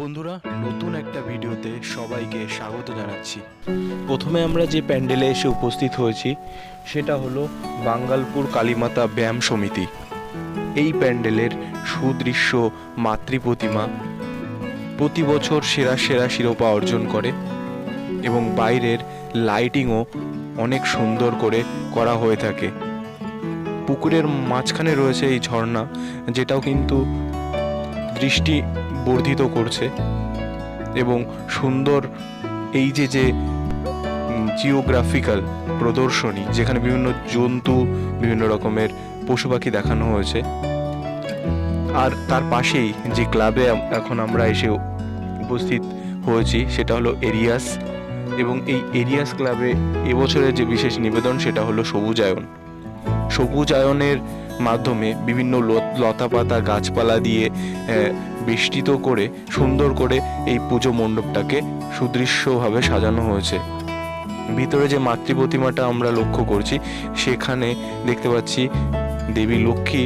বন্ধুরা, নতুন একটা ভিডিওতে সবাইকে স্বাগত জানাচ্ছি। প্রথমে আমরা যে প্যান্ডেলে এসে উপস্থিত হয়েছি, সেটা হলো বাঙ্গালপুর কালীমাতা ব্যায়াম সমিতি। এই প্যান্ডেলের সুদৃশ্য মাতৃ প্রতিমা প্রতি বছর সেরা সেরা শিরোপা অর্জন করে এবং বাইরের লাইটিংও অনেক সুন্দর করে করা হয়ে থাকে। পুকুরের মাঝখানে রয়েছে এই ঝর্ণা, যেটাও কিন্তু দৃষ্টি বর্ধিত করছে এবং সুন্দর এই যে যে জিওগ্রাফিক্যাল প্রদর্শনী, যেখানে বিভিন্ন জন্তু, বিভিন্ন রকমের পশু পাখি দেখানো হয়েছে। আর তার পাশেই যে ক্লাবে এখন আমরা এসে উপস্থিত হয়েছি, সেটা হলো এরিয়াস। এবং এই এরিয়াস ক্লাবে এবছরের যে বিশেষ নিবেদন, সেটা হলো সবুজায়ন। সবুজায়নের মাধ্যমে বিভিন্ন লত- লতাপাতা, গাছপালা দিয়ে বেষ্টিত করে, সুন্দর করে এই পুজো মণ্ডপটাকে সুদৃশ্যভাবে সাজানো হয়েছে। ভিতরে যে মাতৃ প্রতিমাটা আমরা লক্ষ্য করছি, সেখানে দেখতে পাচ্ছি দেবী লক্ষ্মী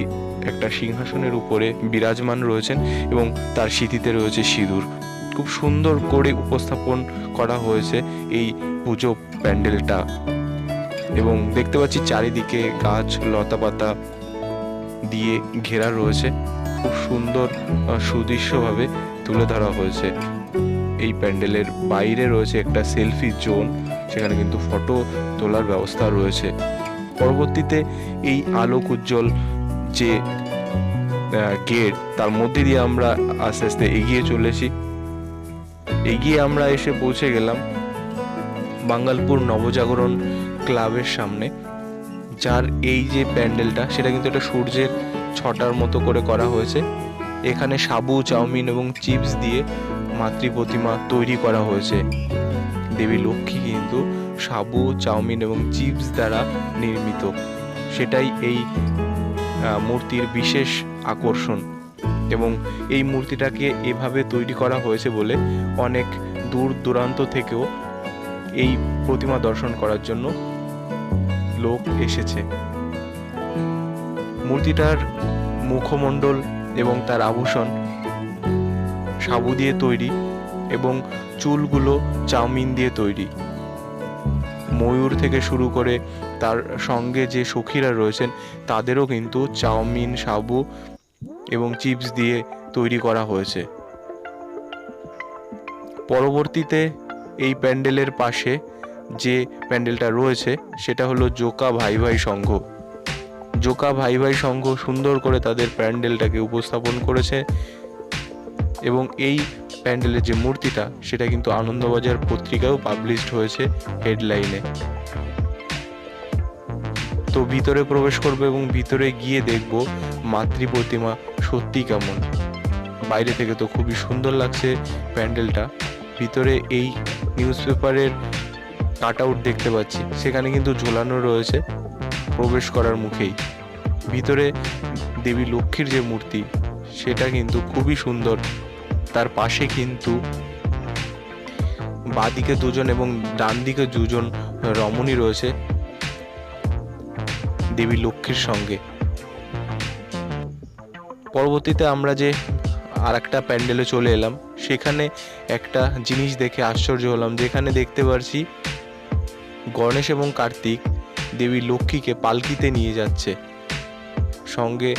একটা সিংহাসনের উপরে বিরাজমান রয়েছেন এবং তার স্মৃতিতে রয়েছে সিঁদুর। খুব সুন্দর করে উপস্থাপন করা হয়েছে এই পুজো প্যান্ডেলটা। এবং দেখতে পাচ্ছি চারিদিকে গাছ, লতাপাতা দিয়ে ঘেরা রয়েছে। খুব সুন্দর সুদৃশ্যভাবে তুলে ধরা হয়েছে। এই প্যান্ডেলের বাইরে রয়েছে একটা সেলফি জোন, সেখানে কিন্তু ফটো তোলার ব্যবস্থা রয়েছে। পরবর্তীতে এই আলোক উজ্জ্বল যে গেট, তার মধ্যে দিয়ে আমরা আস্তে আস্তে এগিয়ে চলেছি। এগিয়ে আমরা এসে পৌঁছে গেলাম বাঙ্গালপুর নবজাগরণ ক্লাবের সামনে, যার এই যে প্যান্ডেলটা, সেটা কিন্তু একটা সূর্যের ছটার মতো করে করা হয়েছে। এখানে সাবু, চাউমিন এবং চিপস দিয়ে মাতৃ প্রতিমা তৈরি করা হয়েছে। দেবী লক্ষ্মী কিন্তু সাবু, চাউমিন এবং চিপস দ্বারা নির্মিত। সেটাই এই মূর্তির বিশেষ আকর্ষণ। এবং এই মূর্তিটাকে এভাবে তৈরি করা হয়েছে বলে অনেক দূর দূরান্ত থেকেও এই প্রতিমা দর্শন করার জন্য লোক এসেছে। মূর্তিটার মুখমণ্ডল এবং তার আভূষণ সাবু দিয়ে তৈরি এবং চুলগুলো চাউমিন দিয়ে তৈরি। ময়ূর থেকে শুরু করে তার সঙ্গে যে সখীরা রয়েছেন, তাদেরও কিন্তু চাউমিন, সাবু এবং চিপস দিয়ে তৈরি করা হয়েছে। পরবর্তীতে এই প্যান্ডেলের পাশে যে প্যান্ডেলটা রয়েছে, সেটা হলো জোকা ভাই ভাই সংঘ। জোকা ভাই ভাই সংঘ সুন্দর করে তাদের প্যান্ডেলটাকে উপস্থাপন করেছে এবং এই প্যান্ডেলের যে মূর্তিটা, সেটা কিন্তু আনন্দবাজার পত্রিকাও পাবলিশড হয়েছে হেডলাইনে তো ভিতরে প্রবেশ করব এবং ভিতরে গিয়ে দেখব মাতৃ প্রতিমা সত্যি কেমন। বাইরে থেকে তো খুবই সুন্দর লাগছে প্যান্ডেলটা। ভিতরে এই নিউজ পেপারের কাট আউট দেখতে পাচ্ছি। সেখানে কিন্তু ঝোলানো রয়েছে। প্রবেশ করার মুখেই। ভিতরে দেবী লক্ষ্মীর যে মূর্তি, সেটা কিন্তু খুবই সুন্দর। তার পাশে কিন্তু বাঁদিকে দুজন এবং ডান দিকে দুজন রমণী রয়েছে দেবী লক্ষ্মীর সঙ্গে। পরবর্তীতে আমরা যে আর একটা প্যান্ডেলে চলে এলাম, সেখানে একটা জিনিস দেখে আশ্চর্য হলাম, যেখানে দেখতে পারছি গণেশ এবং কার্তিক দেবী লক্ষ্মীকে পালকিতে নিয়ে যাচ্ছে। সঙ্গে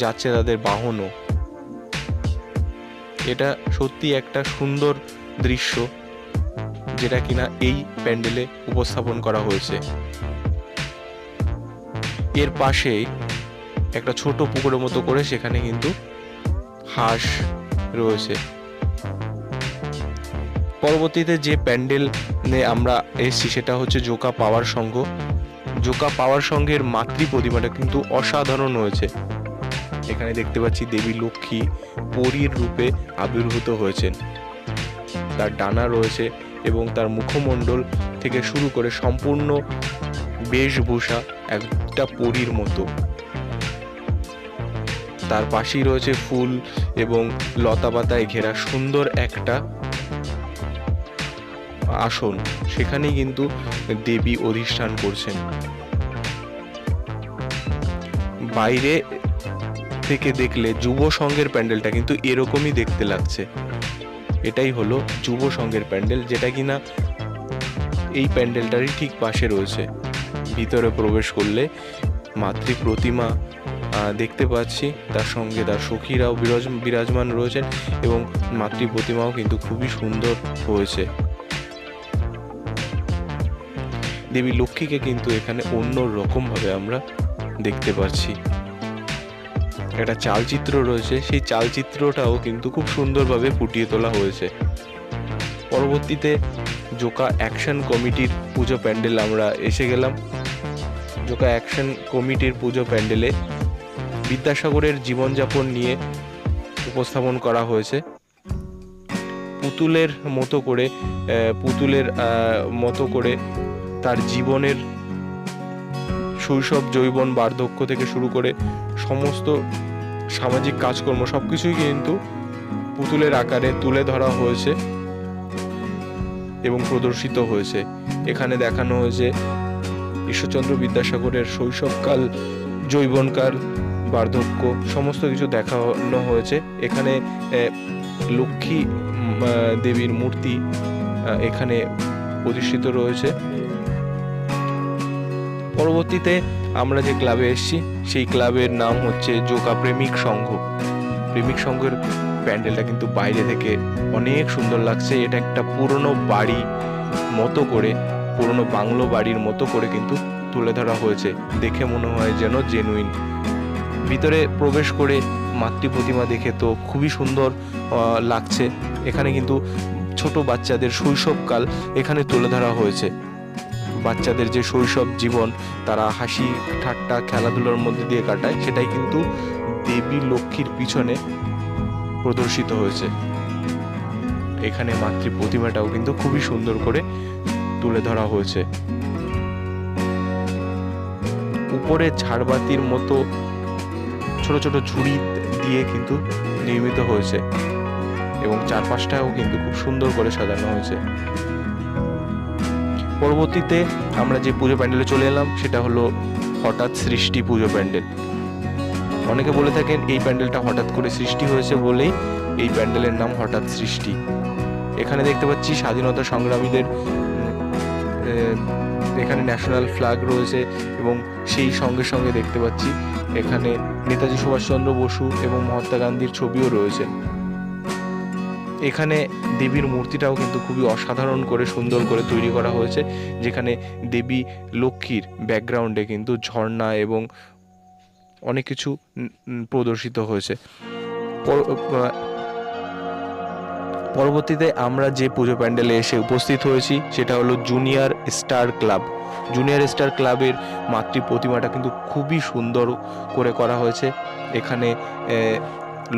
যাচ্ছে তাদের বাহনও। এটা সত্যি একটা সুন্দর দৃশ্য, যেটা কিনা এই প্যান্ডেলে উপস্থাপন করা হয়েছে। এর পাশে একটা ছোট পুকুরের মতো করে সেখানে কিন্তু হাঁস রয়েছে। পরবর্তীতে যে প্যান্ডেল আমরা এসছি, সেটা হচ্ছে জোকা পাওয়ার সংঘ। জোকা পাওয়ার সংঘের মাতৃ প্রতিমাটা কিন্তু অসাধারণ হয়েছে। এখানে দেখতে পাচ্ছি দেবী লক্ষ্মী পরীর রূপে আবির্ভূত হয়েছেন। তার ডানা রয়েছে এবং তার মুখমণ্ডল থেকে শুরু করে সম্পূর্ণ বেশভূষা একটা পরীর মতো। তার পাশেই রয়েছে ফুল এবং লতাপাতায় ঘেরা সুন্দর একটা আসন, সেখানেই কিন্তু দেবী অধিষ্ঠান করছেন। বাইরে থেকে দেখলে যুব সংঘের প্যান্ডেলটা কিন্তু এরকমই দেখতে লাগছে। এটাই হলো যুব সংঘের প্যান্ডেল, যেটা কিনা এই প্যান্ডেলটারই ঠিক পাশে রয়েছে। ভিতরে প্রবেশ করলে মাতৃ প্রতিমা দেখতে পাচ্ছি। তার সঙ্গে তার সখীরাও বিরাজ, বিরাজমান রয়েছেন এবং মাতৃ প্রতিমাও কিন্তু খুবই সুন্দর হয়েছে। দেবী লক্ষ্মীকে কিন্তু এখানে অন্য রকমভাবে আমরা দেখতে পাচ্ছি। একটা চালচিত্র রয়েছে, সেই চালচিত্রটাও কিন্তু খুব সুন্দরভাবে ফুটিয়ে তোলা হয়েছে। পরবর্তীতে জোকা অ্যাকশন কমিটির পুজো প্যান্ডেল আমরা এসে গেলাম। জোকা অ্যাকশন কমিটির পুজো প্যান্ডেলে বিদ্যাসাগরের জীবনযাপন নিয়ে উপস্থাপন করা হয়েছে। পুতুলের মতো করে পুতুলের মতো করে তার জীবনের শৈশব, যৌবন, বার্ধক্য থেকে শুরু করে সমস্ত সামাজিক কাজকর্ম সব কিছুই কিন্তু পুতুলের আকারে তুলে ধরা হয়েছে এবং প্রদর্শিত হয়েছে। এখানে দেখানো হয়েছে ঈশ্বরচন্দ্র বিদ্যাসাগরের শৈশবকাল, যৌবনকাল, বার্ধক্য, সমস্ত কিছু দেখানো হয়েছে। এখানে লক্ষ্মী দেবীর মূর্তি এখানে প্রতিষ্ঠিত রয়েছে। পরবর্তীতে আমরা যে ক্লাবে এসেছি, সেই ক্লাবের নাম হচ্ছে জোকা প্রেমিক সংঘ। প্রেমিক সংঘের প্যান্ডেলটা কিন্তু বাইরে থেকে অনেক সুন্দর লাগছে। এটা একটা পুরনো বাড়ি মতো করে, পুরনো বাংলো বাড়ির মতো করে কিন্তু তুলে ধরা হয়েছে। দেখে মনে হয় যেন জেনুইন ভিতরে প্রবেশ করে মাতৃ প্রতিমা দেখে তো খুবই সুন্দর লাগছে। এখানে কিন্তু ছোট বাচ্চাদের শৈশবকাল এখানে তুলে ধরা হয়েছে। বাচ্চাদের যে শৈশব জীবন, তারা হাসি ঠাট্টা খেলাধুলার মধ্যে দিয়ে কাটায়, সেটাই কিন্তু দেবী লক্ষ্মীর পিছনে প্রদর্শিত হয়েছে। এখানে মাতৃ প্রতিমাটাও কিন্তু খুবই সুন্দর করে তুলে ধরা হয়েছে। উপরে ঝাড়বাতির মতো ছোট ছোট ঝুড়ি দিয়ে কিন্তু নির্মিত হয়েছে এবং চারপাশটাও কিন্তু খুব সুন্দর করে সাজানো হয়েছে। পরবর্তীতে আমরা যে পুজো প্যান্ডেলে চলে এলাম, সেটা হলো হঠাৎ সৃষ্টি পুজো প্যান্ডেল। অনেকে বলে থাকেন এই প্যান্ডেলটা হঠাৎ করে সৃষ্টি হয়েছে বলেই এই প্যান্ডেলের নাম হঠাৎ সৃষ্টি। এখানে দেখতে পাচ্ছি স্বাধীনতা সংগ্রামীদের এখানে ন্যাশনাল ফ্ল্যাগ রয়েছে এবং সেই সঙ্গে সঙ্গে দেখতে পাচ্ছি এখানে নেতাজি সুভাষচন্দ্র বসু এবং মহাত্মা গান্ধীর ছবিও রয়েছে। এখানে দেবীর মূর্তিটাও কিন্তু খুবই অসাধারণ করে সুন্দর করে তৈরি করা হয়েছে, যেখানে দেবী লক্ষ্মীর ব্যাকগ্রাউন্ডে কিন্তু ঝর্ণা এবং অনেক কিছু প্রদর্শিত হয়েছে। পরবর্তীতে আমরা যে পুজো প্যান্ডেলে এসে উপস্থিত হয়েছি, সেটা হলো junior star club junior star ক্লাবের মাতৃ প্রতিমাটা কিন্তু খুবই সুন্দর করে করা হয়েছে। এখানে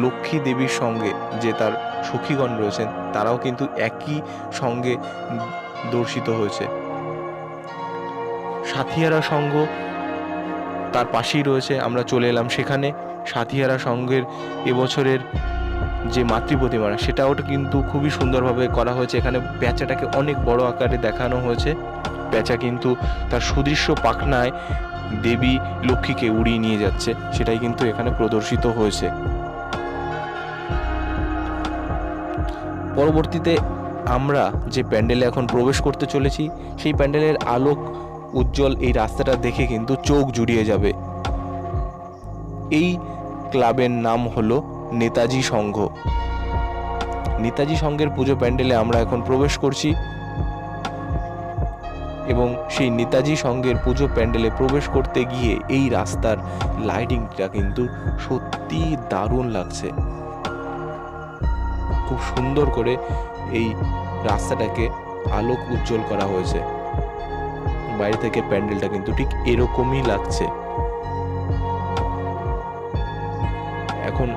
লক্ষ্মী দেবীর সঙ্গে যে তার সখীগণ রয়েছেন, তারাও কিন্তু একই সঙ্গে দর্শিত হয়েছে। সাথিয়ারা সংঘ তার পাশেই রয়েছে, আমরা চলে এলাম সেখানে। সাথিয়ারা সংঘের এবছরের যে মাতৃ প্রতিমাটা সেটাও কিন্তু খুবই সুন্দরভাবে করা হয়েছে। এখানে প্যাঁচাটাকে অনেক বড় আকারে দেখানো হয়েছে। প্যাঁচা কিন্তু তার সুদৃশ্য পাখনায় দেবী লক্ষ্মীকে উড়িয়ে নিয়ে যাচ্ছে, সেটাই কিন্তু এখানে প্রদর্শিত হয়েছে। পরবর্তীতে আমরা যে প্যান্ডেলে এখন প্রবেশ করতে চলেছি, সেই প্যান্ডেলের আলোক উজ্জ্বল এই রাস্তাটা দেখে কিন্তু চোখ জুড়িয়ে যাবে। এই ক্লাবের নাম হলো নেতাজি সংঘ। নেতাজি সংঘের পুজো প্যান্ডেলে আমরা এখন প্রবেশ করছি এবং সেই নেতাজি সংঘের পুজো প্যান্ডেলে প্রবেশ করতে গিয়ে এই রাস্তার লাইটিংটা কিন্তু সত্যি দারুণ লাগছে। খুব সুন্দর করে এই রাস্তাটাকে আলোক উজ্জ্বল করা হয়েছে। বাইরে থেকে প্যান্ডেলটা কিন্তু ঠিক এরকমই লাগছে। এখন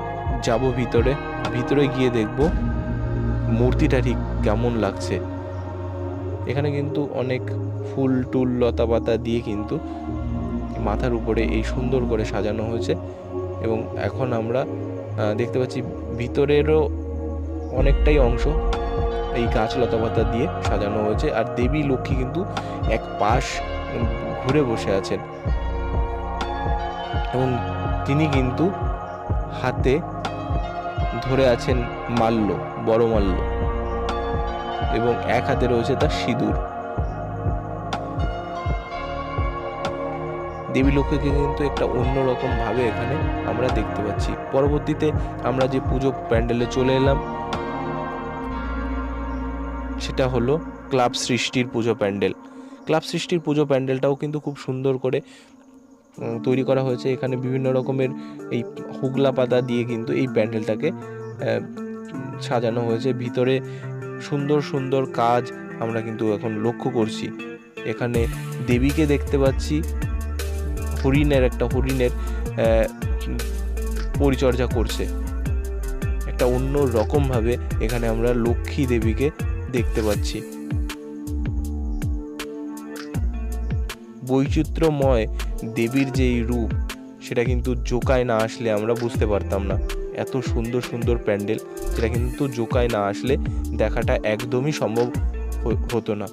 যাব ভিতরে ভিতরে গিয়ে দেখব মূর্তিটা ঠিক কেমন লাগছে। এখানে কিন্তু অনেক ফুল, টুল, লতা পাতা দিয়ে কিন্তু মাথার উপরে এই সুন্দর করে সাজানো হয়েছে। এবং এখন আমরা দেখতে পাচ্ছি ভিতরেরও অনেকটাই অংশ এই গাছ লতা পাতা দিয়ে সাজানো হয়েছে আর দেবী লক্ষ্মী কিন্তু এক পাশ ঘুরে বসে আছেন। এবং তিনি কিন্তু হাতে ধরে আছেন মাল্য, বড় মাল্য এবং এক হাতে রয়েছে তার সিঁদুর। দেবী লক্ষ্মীকে কিন্তু একটা অন্যরকম ভাবে এখানে আমরা দেখতে পাচ্ছি। পরবর্তীতে আমরা যে পুজো প্যান্ডেলে চলে এলাম সেটা হলো ক্লাব সৃষ্টির পুজো প্যান্ডেল। ক্লাব সৃষ্টির পুজো প্যান্ডেলটাও কিন্তু খুব সুন্দর করে তৈরি করা হয়েছে। এখানে বিভিন্ন রকমের এই হুগলা পাতা দিয়ে কিন্তু এই প্যান্ডেলটাকে সাজানো হয়েছে। ভিতরে সুন্দর সুন্দর কাজ আমরা কিন্তু এখন লক্ষ্য করছি। এখানে দেবীকে দেখতে পাচ্ছি, হরিণের একটা হরিণের পরিচর্যা করছে। একটা অন্য রকমভাবে এখানে আমরা লক্ষ্মী দেবীকে দেখতে পাচ্ছি। বৈচিত্র্যময় দেবীর যে এই রূপ, সেটা কিন্তু জোকায় না আসলে আমরা বুঝতে পারতাম না। এত সুন্দর সুন্দর প্যান্ডেল যেটা কিন্তু জোকায় না আসলে দেখাটা একদমই সম্ভব হতো না।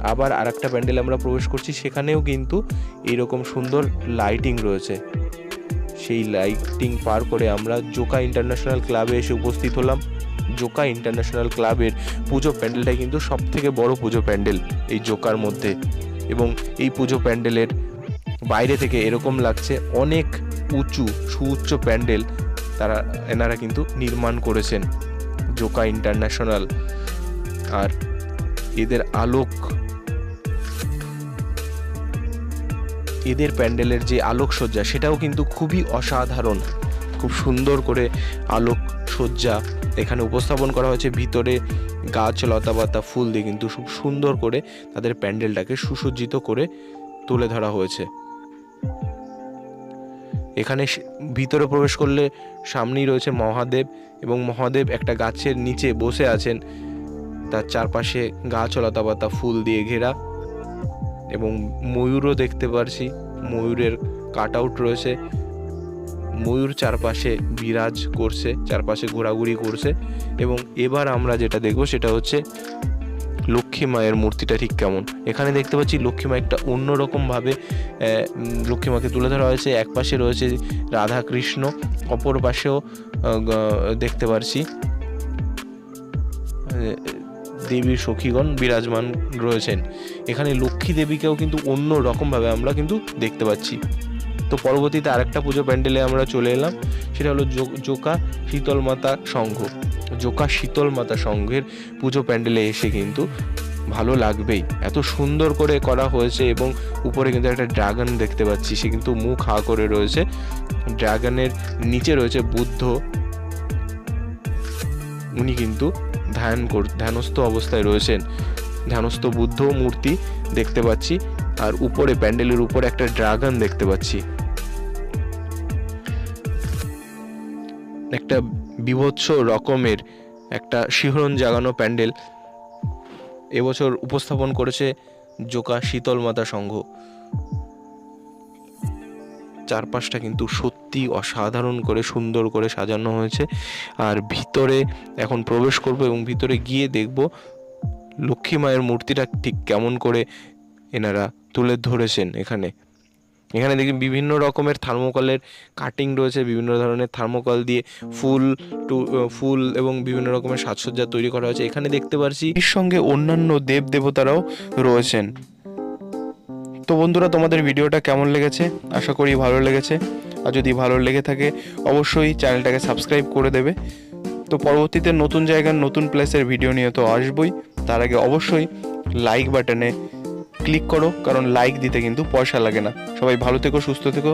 আবার আর একটা প্যান্ডেলে আমরা প্রবেশ করছি, সেখানেও কিন্তু এইরকম সুন্দর লাইটিং রয়েছে। সেই লাইটিং পার করে আমরা জোকা ইন্টারন্যাশনাল ক্লাবে এসে উপস্থিত হলাম। জোকা ইন্টারন্যাশনাল ক্লাবের পুজো প্যান্ডেলটাই কিন্তু সব থেকে বড় পুজো প্যান্ডেল এই জোকার মধ্যে। এবং এই পুজো প্যান্ডেলের বাইরে থেকে এরকম লাগছে অনেক উঁচু, সুউচ্চ প্যান্ডেল তারা, এনারা কিন্তু নির্মাণ করেছেন জোকা ইন্টারন্যাশনাল। আর এদের আলোক এদের প্যান্ডেলের যে আলোকসজ্জা, সেটাও কিন্তু খুবই অসাধারণ। খুব সুন্দর করে আলোক সজ্জা এখানে উপস্থাপন করা হয়েছে। ভিতরে গাছ, লতাপাতা, ফুল দিয়ে কিন্তু খুব সুন্দর করে তাদের প্যান্ডেলটাকে সুসজ্জিত করে তুলে ধরা হয়েছে। এখানে ভিতরে প্রবেশ করলে সামনেই রয়েছে মহাদেব এবং মহাদেব একটা গাছের নিচে বসে আছেন। তার চারপাশে গাছ, লতাপাতা, ফুল দিয়ে ঘেরা এবং ময়ূরও দেখতে পারছি। ময়ূরের কাট আউট রয়েছে। ময়ূর চারপাশে বিরাজ করছে, চারপাশে ঘোরাঘুরি করছে এবং এবার আমরা যেটা দেখব সেটা হচ্ছে লক্ষ্মী মায়ের মূর্তিটা ঠিক কেমন। এখানে দেখতে পাচ্ছি লক্ষ্মী মা একটা অন্যরকমভাবে লক্ষ্মী মাকে তুলে ধরা হয়েছে। এক পাশে রয়েছে রাধা কৃষ্ণ অপর পাশেও দেখতে পারছি দেবীর সখীগণ বিরাজমান রয়েছেন। এখানে লক্ষ্মী দেবীকেও কিন্তু অন্য রকমভাবে আমরা কিন্তু দেখতে পাচ্ছি। তো পরবর্তীতে আরেকটা পুজো প্যান্ডেলে আমরা চলে এলাম, সেটা হলো জোকা শীতল মাতা সংঘ। জোকা শীতল মাতা সংঘের পুজো প্যান্ডেলে এসে কিন্তু ভালো লাগবেই। এত সুন্দর করে করা হয়েছে এবং উপরে কিন্তু একটা ড্রাগন দেখতে পাচ্ছি, সে কিন্তু মুখ হা করে রয়েছে। ড্রাগনের নিচে রয়েছে বুদ্ধ। উনি কিন্তু ধ্যান কর ধ্যানস্থ অবস্থায় রয়েছেন। ধ্যানস্থ বুদ্ধ মূর্তি দেখতে পাচ্ছি, আর উপরে প্যান্ডেলের উপরে একটা ড্রাগন দেখতে পাচ্ছি। একটা বিভৎস রকমের একটা শিহরণ জাগানো প্যান্ডেল এবছর উপস্থাপন করেছে জোকা শীতল মাতা সংঘ। চারপাশটা কিন্তু সত্যি অসাধারণ করে সুন্দর করে সাজানো হয়েছে। আর ভিতরে এখন প্রবেশ করব এবং ভিতরে গিয়ে দেখব লক্ষ্মী মায়ের মূর্তিটা ঠিক কেমন করে এনারা তুলে ধরেছেন এখানে। এখানে দেখি বিভিন্ন রকমের থার্মোকলের কাটিং রয়েছে, বিভিন্ন ধরনের থার্মোকল দিয়ে ফুল টু ফুল এবং বিভিন্ন রকমের সাজসজ্জা তৈরি করা হয়েছে। এখানে দেখতে পারছি এর সঙ্গে অন্যান্য দেব দেবতারাও রয়েছেন। তো বন্ধুরা, তোমাদের ভিডিওটা কেমন লেগেছে? আশা করি ভালো লেগেছে। আর যদি ভালো লেগে থাকে, অবশ্যই চ্যানেলটাকে সাবস্ক্রাইব করে দেবে। তো পরবর্তীতে নতুন জায়গার নতুন প্লেসের ভিডিও নিয়ে তো আসবই। তার আগে অবশ্যই লাইক বাটনে ক্লিক করো কারণ লাইক দিতে কিন্তু পয়সা লাগে না। সবাই ভালো থেকো সুস্থ থেকো।